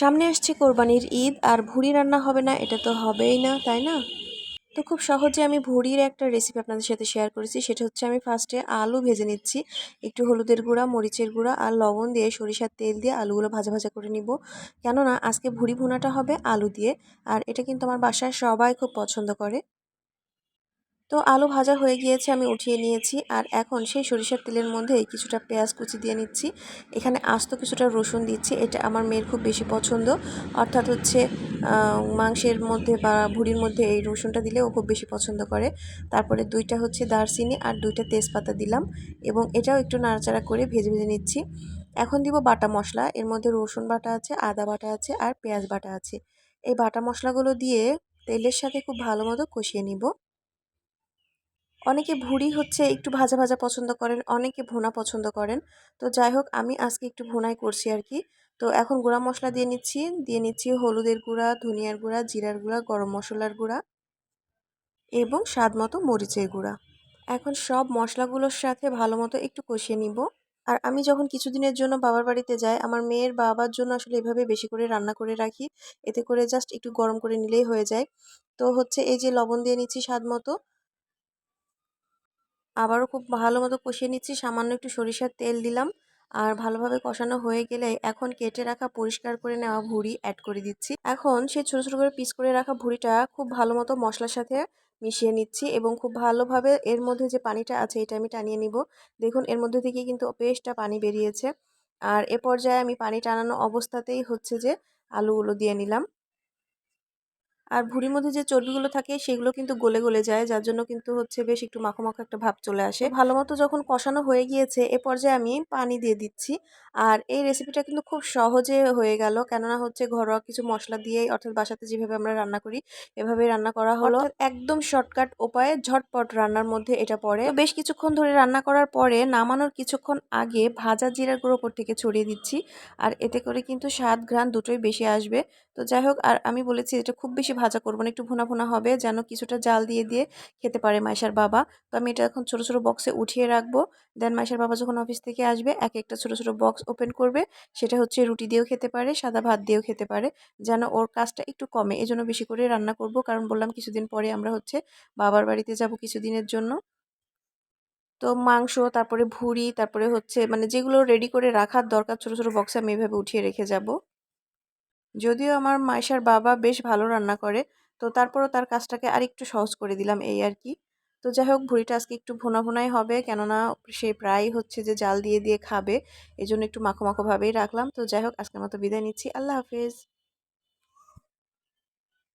সামনে আসছে কোরবানির ঈদ, আর ভুড়ি রান্না হবে না, এটা তো হবেই না, তাই না? তো খুব সহজে আমি ভুড়ির একটা রেসিপি আপনাদের সাথে শেয়ার করেছি, সেটা হচ্ছে আমি ফার্স্টে আলু ভেজে নিচ্ছি, একটু হলুদের গুঁড়া, মরিচের গুঁড়া, আর লবণ দিয়ে সরিষার তেল দিয়ে আলুগুলো ভাজা ভাজা করে নিব। কেননা আজকে ভুড়ি ভুনাটা হবে আলু দিয়ে, আর এটা কিন্তু আমার বাসায় সবাই খুব পছন্দ করে। তো আলু ভাজা হয়ে গিয়েছে, আমি উঠিয়ে নিয়েছি। আর এখন সেই সরিষার তেলের মধ্যে কিছুটা পেঁয়াজ কুচি দিয়ে নিচ্ছি। এখানে আস্ত কিছুটা রসুন দিচ্ছি, এটা আমার মেয়ের খুব বেশি পছন্দ। অর্থাৎ হচ্ছে মাংসের মধ্যে বা ভুড়ির মধ্যে এই রসুনটা দিলে ও খুব বেশি পছন্দ করে। তারপরে দুইটা হচ্ছে দারচিনি আর দুইটা তেজপাতা দিলাম এবং এটাও একটু নাড়াচাড়া করে ভেজে ভেজে নিচ্ছি। এখন দিব বাটা মশলা, এর মধ্যে রসুন বাটা আছে, আদা বাটা আছে আর পেঁয়াজ বাটা আছে। এই বাটা মশলাগুলো দিয়ে তেলের সাথে খুব ভালো মতো কষিয়ে নিব। অনেকে ভুড়ি হচ্ছে একটু ভাজা ভাজা পছন্দ করেন, অনেকে ভোনা পছন্দ করেন। তো যাই হোক, আমি আজকে একটু ভুনাই করছি আর কি তো এখন গুঁড়া মশলা দিয়ে নিচ্ছি দিয়ে নিচ্ছি হলুদের গুঁড়া, ধনিয়ার গুঁড়া, জিরার গুঁড়া, গরম মশলার গুঁড়া এবং স্বাদ মতো মরিচের গুঁড়া। এখন সব মশলাগুলোর সাথে ভালো মতো একটু কষিয়ে নিব। আর আমি যখন কিছুদিনের জন্য বাবার বাড়িতে যাই, আমার মেয়ের বাবার জন্য আসলে এভাবে বেশি করে রান্না করে রাখি। এতে করে জাস্ট একটু গরম করে নিলেই হয়ে যায়। তো হচ্ছে এই যে লবণ দিয়ে নিচ্ছি স্বাদ মতো। আবারও খুব ভালো মতো কষিয়ে নিচ্ছি। সামান্য একটু সরিষার তেল দিলাম। আর ভালোভাবে কষানো হয়ে গেলে এখন কেটে রাখা পরিষ্কার করে নেওয়া ভুড়ি অ্যাড করে দিচ্ছি। এখন সেই ছোটো ছোটো করে পিস করে রাখা ভুড়িটা খুব ভালো মতো মশলার সাথে মিশিয়ে নিচ্ছি এবং খুব ভালোভাবে এর মধ্যে যে পানিটা আছে এটা আমি টানিয়ে নিব। দেখুন, এর মধ্যে থেকে কিন্তু বেশটা পানি বেরিয়েছে। আর এ পর্যায়ে আমি পানি টানানো অবস্থাতেই হচ্ছে যে আলুগুলো দিয়ে নিলাম। আর ভুড়ির মধ্যে যে চর্বিগুলো থাকে সেগুলো কিন্তু গলে গলে যায় যার জন্য কিন্তু হচ্ছে বেশ একটু মাখো মাখো একটা ভাব চলে আসে। ভালো মতো যখন কষানো হয়ে গিয়েছে এ পর্যায়ে আমি পানি দিয়ে দিচ্ছি। আর এই রেসিপিটা কিন্তু খুব সহজে হয়ে গেল কেননা হচ্ছে ঘরোয়া কিছু মশলা দিয়েই অর্থাৎ বাসাতে যেভাবে আমরা রান্না করি এভাবে রান্না করা হলো। একদম শর্টকাট উপায়ে ঝটপট রান্নার মধ্যে এটা পড়ে। বেশ কিছুক্ষণ ধরে রান্না করার পরে নামানোর কিছুক্ষণ আগে ভাজা জিরার গুঁড়ো ওপর থেকে ছড়িয়ে দিচ্ছি। আর এতে করে কিন্তু স্বাদ ঘ্রাণ দুটোই বেশি আসবে। তো যাই হোক আর আমি বলেছি এটা খুব বেশি ভাজা করব না, একটু ভুনা ভুনা হবে, যেন কিছুটা জাল দিয়ে দিয়ে খেতে পারে মাইশার বাবা। তো আমি এটা এখন ছোটো ছোটো বক্সে উঠিয়ে রাখব। দেন মাইশার বাবা যখন অফিস থেকে আসবে, এক একটা ছোটো ছোটো বক্স ওপেন করবে। সেটা হচ্ছে রুটি দিয়েও খেতে পারে, সাদা ভাত দিয়েও খেতে পারে, যেন ওর কাজটা একটু কমে। এজন্য বেশি করে রান্না করব, কারণ বললাম কিছুদিন পরে আমরা হচ্ছে বাবার বাড়িতে যাব কিছুদিনের জন্য। তো মাংস, তারপরে ভুড়ি, তারপরে হচ্ছে মানে যেগুলো রেডি করে রাখার দরকার, ছোটো ছোটো বক্সে আমি এভাবে উঠিয়ে রেখে যাব। যদিও আমার মাইশার বাবা বেশ ভালো রান্না করে, তো তারপরও তার কাজটাকে আরেকটু সহজ করে দিলাম এই আর কি। তো যাই হোক ভুড়িটা আজকে একটু ভুনা ভুনাই হবে, কেননা সে প্রায় হচ্ছে যে জাল দিয়ে দিয়ে খাবে এই জন্য একটু মাখো মাখোভাবেই রাখলাম। তো যাই হোক আজকের মতো বিদায় নিচ্ছি। আল্লাহ হাফেজ।